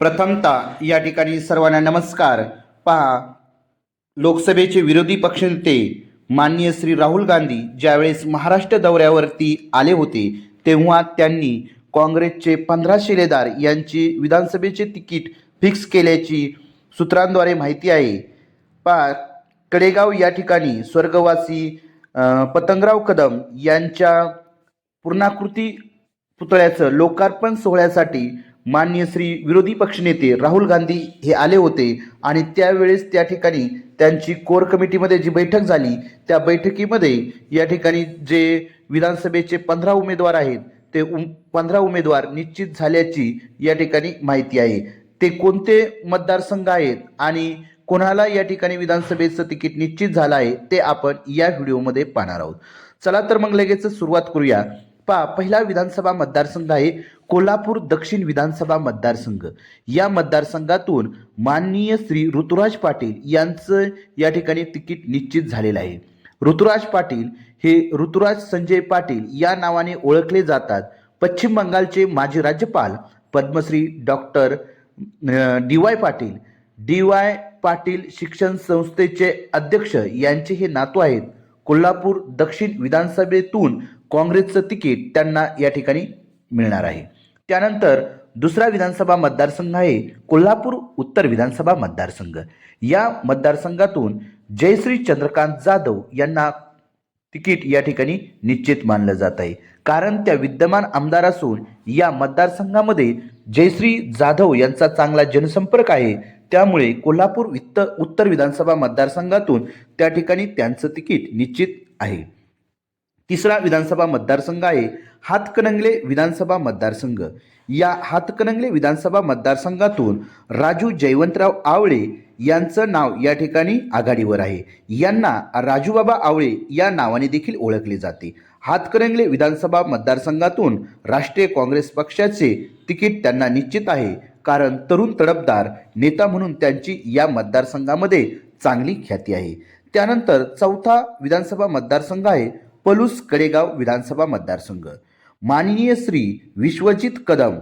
प्रथमता या ठिकाणी सर्वांना नमस्कार. पहा लोकसभेचे विरोधी पक्षनेते माननीय श्री राहुल गांधी ज्यावेळेस महाराष्ट्र दौऱ्यावरती आले होते तेव्हा त्यांनी काँग्रेसचे पंधरा शिलेदार यांची विधानसभेचे तिकीट फिक्स केल्याची सूत्रांद्वारे माहिती आहे. पा कडेगाव या ठिकाणी स्वर्गवासी पतंगराव कदम यांच्या पूर्णाकृती पुतळ्याचं लोकार्पण सोहळ्यासाठी माननीय श्री विरोधी पक्षनेते राहुल गांधी हे आले होते आणि त्यावेळेस त्या ठिकाणी त्यांची कोर कमिटीमध्ये जी बैठक झाली त्या बैठकीमध्ये या ठिकाणी जे विधानसभेचे पंधरा उमेदवार आहेत ते उम पंधरा उमेदवार निश्चित झाल्याची या ठिकाणी माहिती आहे. ते कोणते मतदारसंघ आहेत आणि कोणाला या ठिकाणी विधानसभेचं तिकीट निश्चित झालं आहे ते आपण या व्हिडिओमध्ये पाहणार आहोत. चला तर मग लगेच सुरुवात करूया. पहा पहिला विधानसभा मतदारसंघ आहे कोल्हापूर दक्षिण विधानसभा मतदारसंघ. या मतदारसंघातून माननीय श्री ऋतुराज पाटील यांचं या ठिकाणी तिकीट निश्चित झालेलं आहे. ऋतुराज पाटील हे ऋतुराज संजय पाटील या नावाने ओळखले जातात. पश्चिम बंगालचे माजी राज्यपाल Padma Shri doctor D Y Patil. D Y Patil शिक्षण संस्थेचे अध्यक्ष यांचे हे नातू आहेत. कोल्हापूर दक्षिण विधानसभेतून काँग्रेसचं तिकीट त्यांना या ठिकाणी मिळणार आहे. त्यानंतर दुसरा विधानसभा मतदारसंघ आहे कोल्हापूर उत्तर विधानसभा मतदारसंघ. या मतदारसंघातून जयश्री चंद्रकांत जाधव यांना तिकीट या ठिकाणी निश्चित मानलं जात आहे. कारण त्या विद्यमान आमदार असून या मतदारसंघामध्ये जयश्री जाधव यांचा चांगला जनसंपर्क आहे. त्यामुळे कोल्हापूर वित्त उत्तर विधानसभा मतदारसंघातून त्या ठिकाणी त्यांचं तिकीट निश्चित आहे. तिसरा विधानसभा मतदारसंघ आहे हातकणंगले विधानसभा मतदारसंघ. या हातकणंगले विधानसभा मतदारसंघातून राजू जयवंतराव आवळे यांचं नाव या ठिकाणी आघाडीवर आहे. यांना राजूबाबा आवळे या नावाने देखील ओळखले जाते. हातकणंगले विधानसभा मतदारसंघातून राष्ट्रीय काँग्रेस पक्षाचे तिकीट त्यांना निश्चित आहे कारण तरुण तडफदार नेता म्हणून त्यांची या मतदारसंघामध्ये चांगली ख्याती आहे. त्यानंतर चौथा विधानसभा मतदारसंघ आहे पलूस कडेगाव विधानसभा मतदारसंघ. माननीय श्री विश्वजित कदम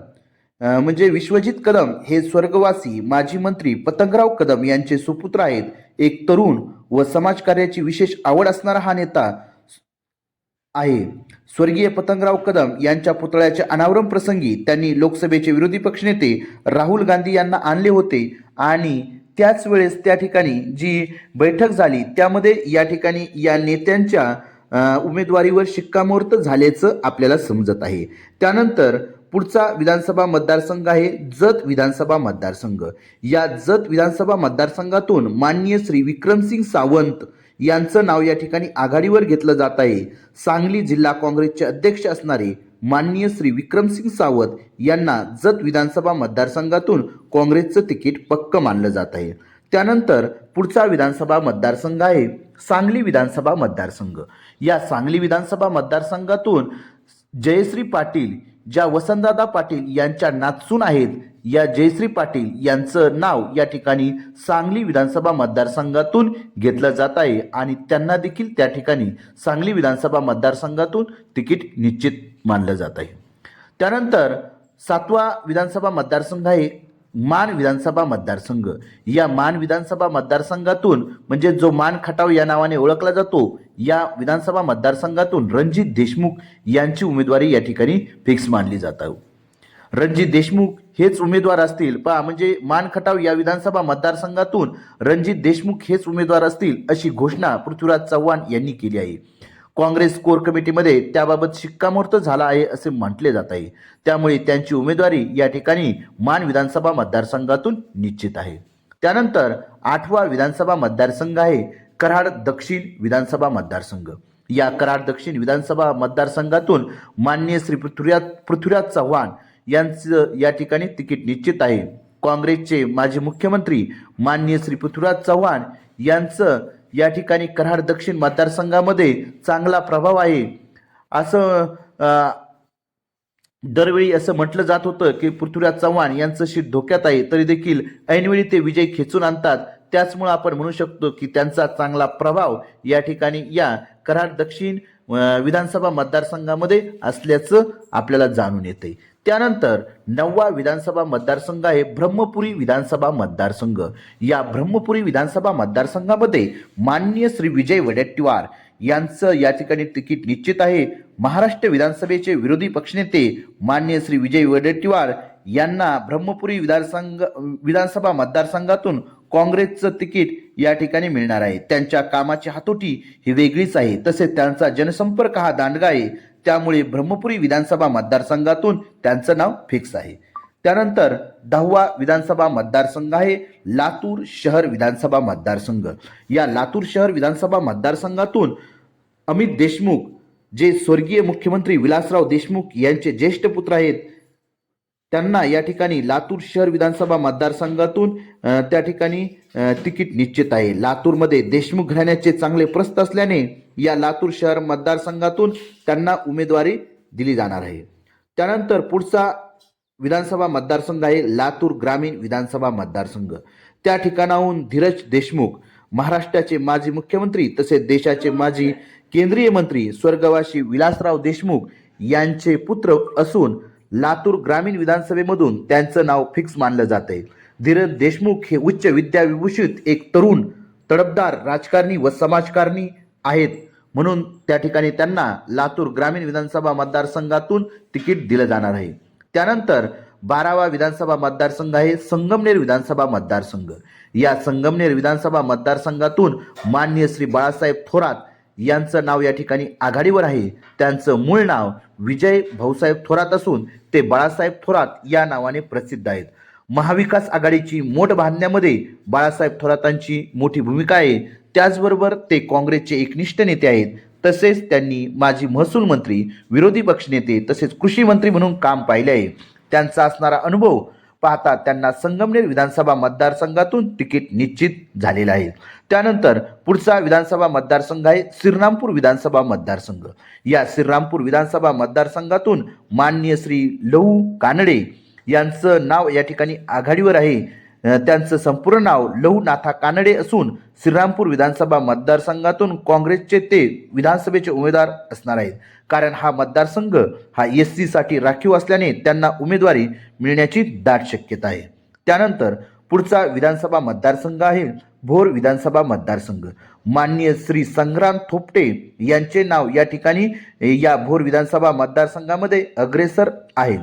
म्हणजे विश्वजित कदम हे स्वर्गवासी माजी मंत्री पतंगराव कदम यांचे सुपुत्र आहेत. एक तरुण व समाजकार्याची विशेष आवड असणारा हा नेता आहे. स्वर्गीय पतंगराव कदम यांच्या पुतळ्याच्या अनावरण प्रसंगी त्यांनी लोकसभेचे विरोधी पक्षनेते राहुल गांधी यांना आणले होते आणि त्याच वेळेस त्या ठिकाणी जी बैठक झाली त्यामध्ये या ठिकाणी या नेत्यांच्या उमेदवारीवर शिक्कामोर्तब झाल्याचं आपल्याला समजत आहे. त्यानंतर पुढचा विधानसभा मतदारसंघ आहे जत विधानसभा मतदारसंघ. या जत विधानसभा मतदारसंघातून माननीय श्री विक्रमसिंग सावंत यांचं नाव या ठिकाणी आघाडीवर घेतलं जात आहे. सांगली जिल्हा काँग्रेसचे अध्यक्ष असणारे माननीय श्री विक्रमसिंग सावंत यांना जत विधानसभा मतदारसंघातून काँग्रेसचं तिकीट पक्क मानलं जात आहे. त्यानंतर पुढचा विधानसभा मतदारसंघ आहे. सांगली विधानसभा मतदारसंघ. या सांगली विधानसभा मतदारसंघातून जयश्री पाटील ज्या वसंतदादा पाटील यांच्या नाचून आहेत या जयश्री पाटील यांचं नाव या ठिकाणी सांगली विधानसभा मतदारसंघातून घेतलं जात आहे आणि त्यांना देखील त्या ठिकाणी सांगली विधानसभा मतदारसंघातून तिकीट निश्चित मानलं जात आहे. त्यानंतर सातवा विधानसभा मतदारसंघ आहे मान विधानसभा मतदारसंघ. या मान विधानसभा मतदारसंघातून म्हणजे जो मान खटाव या नावाने ओळखला जातो या विधानसभा मतदारसंघातून रणजित देशमुख यांची उमेदवारी या ठिकाणी फिक्स मानली जात आहे. रणजित देशमुख हेच उमेदवार असतील पहा म्हणजे मान खटाव या विधानसभा मतदारसंघातून रणजित देशमुख हेच उमेदवार असतील अशी घोषणा पृथ्वीराज चव्हाण यांनी केली आहे. काँग्रेस कोर कमिटीमध्ये त्याबाबत शिक्कामोर्तब झाला आहे असे म्हटले जात आहे. त्यामुळे त्यांची उमेदवारी या ठिकाणी मान विधानसभा मतदारसंघातून निश्चित आहे. त्यानंतर आठवा विधानसभा मतदारसंघ आहे कराड दक्षिण विधानसभा मतदारसंघ. या कराड दक्षिण विधानसभा मतदारसंघातून माननीय श्री पृथ्वीराज पृथ्वीराज चव्हाण यांचं या ठिकाणी तिकीट निश्चित आहे. काँग्रेसचे माजी मुख्यमंत्री माननीय श्री पृथ्वीराज चव्हाण यांचं या ठिकाणी कराड दक्षिण मतदारसंघामध्ये चांगला प्रभाव आहे. असं दरवेळी असं म्हटलं जात होतं की पृथ्वीराज चव्हाण यांचं शीट धोक्यात आहे तरी देखील ऐनवेळी ते विजय खेचून आणतात. त्याचमुळे आपण म्हणू शकतो की त्यांचा चांगला प्रभाव या ठिकाणी या कराड दक्षिण विधानसभा मतदारसंघामध्ये असल्याचं आपल्याला जाणून येते त्यानंतर नववा विधानसभा मतदारसंघ आहे ब्रह्मपुरी विधानसभा मतदारसंघ. या ब्रह्मपुरी विधानसभा मतदारसंघामध्ये मान्य श्री विजय वडेट्टीवार यांचं या ठिकाणी तिकीट निश्चित आहे. महाराष्ट्र विधानसभेचे विरोधी पक्षनेते मान्य श्री विजय वडेट्टीवार यांना ब्रह्मपुरी विधानसंघ विधानसभा मतदारसंघातून काँग्रेसचं तिकीट या ठिकाणी मिळणार आहे. त्यांच्या कामाची हातोटी ही वेगळीच आहे. तसेच त्यांचा जनसंपर्क हा दांडगा आहे. त्यामुळे ब्रह्मपुरी विधानसभा मतदारसंघातून त्यांचं नाव फिक्स आहे. त्यानंतर दहावा विधानसभा मतदारसंघ आहे. लातूर शहर विधानसभा मतदारसंघ. या लातूर शहर विधानसभा मतदारसंघातून अमित देशमुख जे स्वर्गीय मुख्यमंत्री विलासराव देशमुख यांचे ज्येष्ठ पुत्र आहेत त्यांना या ठिकाणी लातूर शहर विधानसभा मतदारसंघातून त्या ठिकाणी तिकीट निश्चित आहे. लातूरमध्ये देशमुख घराण्याचे चांगले प्रस्त असल्याने या लातूर शहर मतदारसंघातून त्यांना उमेदवारी दिली जाणार आहे. त्यानंतर पुढचा विधानसभा मतदारसंघ आहे लातूर ग्रामीण विधानसभा मतदारसंघ. त्या ठिकाणाहून धीरज देशमुख महाराष्ट्राचे माजी मुख्यमंत्री तसेच देशाचे माजी केंद्रीय मंत्री स्वर्गवासी विलासराव देशमुख यांचे पुत्र असून लातूर ग्रामीण विधानसभेमधून त्यांचं नाव फिक्स मानलं जात आहे धीरज देशमुख हे उच्च विद्याविभूषित एक तरुण तडफदार राजकारणी व समाजकारणी आहेत. म्हणून त्या ठिकाणी त्यांना लातूर ग्रामीण विधानसभा मतदारसंघातून तिकीट दिलं जाणार आहे. त्यानंतर बारावा विधानसभा मतदारसंघ आहे संगमनेर विधानसभा मतदारसंघ. या संगमनेर विधानसभा मतदारसंघातून मान्य श्री बाळासाहेब थोरात यांचं नाव या ठिकाणी आघाडीवर आहे. त्यांचं मूळ नाव विजय भाऊसाहेब थोरात असून ते बाळासाहेब थोरात या नावाने प्रसिद्ध आहेत. महाविकास आघाडीची मोठ बांधण्यामध्ये बाळासाहेब थोरातांची मोठी भूमिका आहे. त्याचबरोबर ते काँग्रेसचे एकनिष्ठ नेते आहेत. तसेच त्यांनी माजी महसूल मंत्री विरोधी पक्षनेते तसेच कृषी मंत्री म्हणून काम पाहिले आहे. त्यांचा असणारा अनुभव पाहता त्यांना संगमनेर विधानसभा मतदारसंघातून तिकीट निश्चित झालेलं आहे. त्यानंतर पुढचा विधानसभा मतदारसंघ आहे श्रीरामपूर विधानसभा मतदारसंघ. या श्रीरामपूर विधानसभा मतदारसंघातून माननीय श्री लहू कानडे यांचं नाव या ठिकाणी आघाडीवर आहे. त्यांचं संपूर्ण नाव लहू नाथा कानडे असून श्रीरामपूर विधानसभा मतदारसंघातून काँग्रेसचे ते विधानसभेचे उमेदवार असणार आहेत. कारण हा मतदारसंघ हा एस सीसाठी राखीव असल्याने त्यांना उमेदवारी मिळण्याची दाट शक्यता आहे. त्यानंतर पुढचा विधानसभा मतदारसंघ आहे भोर विधानसभा मतदारसंघ. माननीय श्री संग्राम थोपटे यांचे नाव या ठिकाणी या भोर विधानसभा मतदारसंघामध्ये अग्रेसर आहे.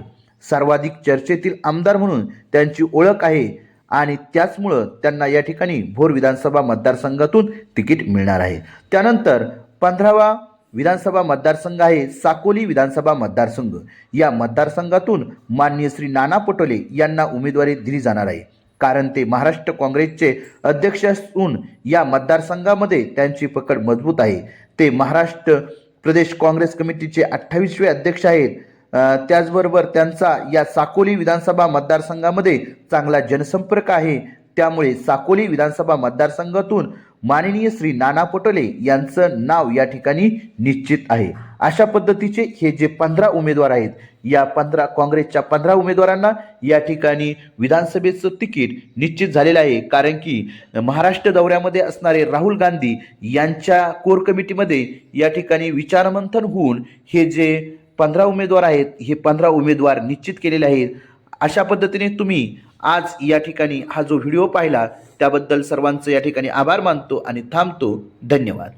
सर्वाधिक चर्चेतील आमदार म्हणून त्यांची ओळख आहे आणि त्याचमुळं त्यांना या ठिकाणी भोर विधानसभा मतदारसंघातून तिकीट मिळणार आहे. त्यानंतर पंधरावा विधानसभा मतदारसंघ आहे साकोली विधानसभा मतदारसंघ. या मतदारसंघातून माननीय श्री नाना पटोले यांना उमेदवारी दिली जाणार आहे. कारण ते महाराष्ट्र काँग्रेसचे अध्यक्ष असून या मतदारसंघामध्ये त्यांची पकड मजबूत आहे. ते महाराष्ट्र प्रदेश काँग्रेस कमिटीचे अठ्ठावीसवे अध्यक्ष आहेत. त्याचबरोबर त्यांचा या साकोली विधानसभा मतदारसंघामध्ये चांगला जनसंपर्क आहे. त्यामुळे साकोली विधानसभा मतदारसंघातून माननीय श्री नाना पटोले यांचं नाव या ठिकाणी निश्चित आहे. अशा पद्धतीचे हे जे पंधरा उमेदवार आहेत या पंधरा काँग्रेसच्या पंधरा उमेदवारांना या ठिकाणी विधानसभेचं तिकीट निश्चित झालेलं आहे. कारण की महाराष्ट्र दौऱ्यामध्ये असणारे राहुल गांधी यांच्या कोर कमिटीमध्ये या ठिकाणी विचारमंथन होऊन हे जे पंधरा उमेदवार आहेत हे पंधरा उमेदवार निश्चित केलेले आहेत. अशा पद्धतीने तुम्ही आज या ठिकाणी हा जो व्हिडिओ पाहिला त्याबद्दल सर्वांचं या ठिकाणी आभार मानतो आणि थांबतो. धन्यवाद.